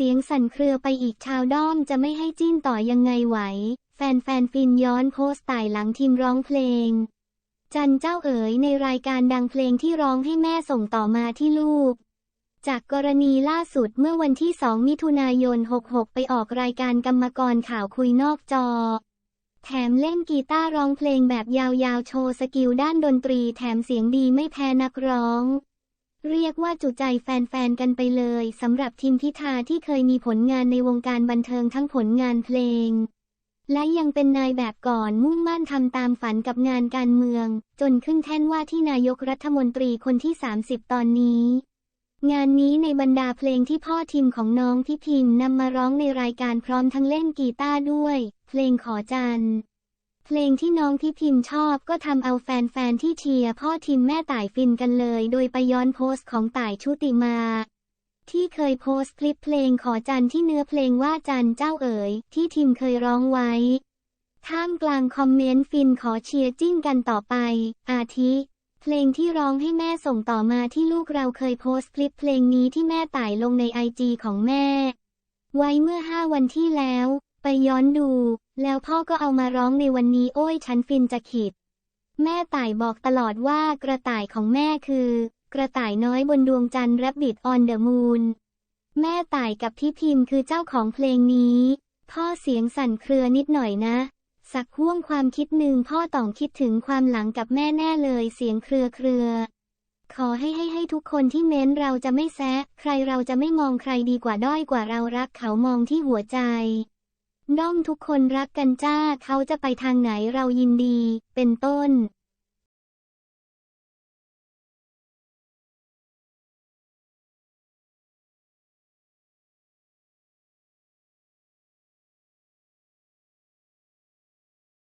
เสียงสั่นเครือไปอีกชาวด้อมจะไม่ให้จิ้นต่อยังไงไหว แฟนๆฟินย้อนโพสต์ต่ายหลังทีมร้องเพลง จันเจ้าเอ๋ยในรายการดังเพลงที่ร้องให้แม่ส่งต่อมาที่ลูก จากกรณีล่าสุดเมื่อวันที่ 2 มิถุนายน 66 ไปออกรายการกรรมกรข่าวคุยนอกจอ แถมเล่นกีตาร์ร้องเพลงแบบยาวๆโชว์สกิลด้านดนตรี แถมเสียงดีไม่แพ้นักร้อง เรียกว่าจุใจแฟนๆกันไปเลยสำหรับทีมพิธาที่เคยมีผลงานในวงการบันเทิงทั้งผลงานเพลง และยังเป็นนายแบบก่อนมุ่งมั่นทำตามฝันกับงานการเมือง จนขึ้นแท่นว่าที่นายกรัฐมนตรีคนที่ 30 ตอนนี้ งานนี้ในบรรดาเพลงที่พ่อทีมของน้องพี่พิมนำมาร้องในรายการพร้อมทั้งเล่นกีตาร์ด้วย เพลงขอจันทร์ เพลงที่น้องพี่พิมพ์ชอบก็ทำเอาแฟนๆที่เชียร์พ่อทีมแม่ต่ายฟินกันเลย โดยไปย้อนโพสต์ของต่ายชุติมา ที่เคยโพสต์คลิปเพลงขอจันที่เนื้อเพลงว่าจันเจ้าเอ๋ยที่ทีมเคยร้องไว้ ท่ามกลางคอมเมนต์ฟินขอเชียร์จิ้นกันต่อไป อาทิ เพลงที่ร้องให้แม่ส่งต่อมาที่ลูกเราเคยโพสต์คลิปเพลงนี้ที่แม่ต่ายลงในไอจีของแม่ ไว้เมื่อห้าวันที่แล้ว ไปย้อนดู แล้วพ่อก็เอามาร้องในวันนี้โอ้ยฉันฟินจะขิด แม่ต่ายบอกตลอดว่ากระต่ายของแม่คือ กระต่ายน้อยบนดวงจันทร์ Rabbit on the Moon แม่ต่ายกับพี่พิมพ์คือเจ้าของเพลงนี้ พ่อเสียงสั่นเครือนิดหน่อยนะ สักห่วงความคิดหนึ่งพ่อต้องคิดถึงความหลังกับแม่แน่เลยเสียงเครือเครือ ขอให้ให้ให้ทุกคนที่เม้นเราจะไม่แซะ ใครเราจะไม่มองใครดีกว่าด้อยกว่าเรารักเขามองที่หัวใจ ด้องทุกคนรักกันจ้าเขาจะไปทางไหนเรายินดี เป็นต้น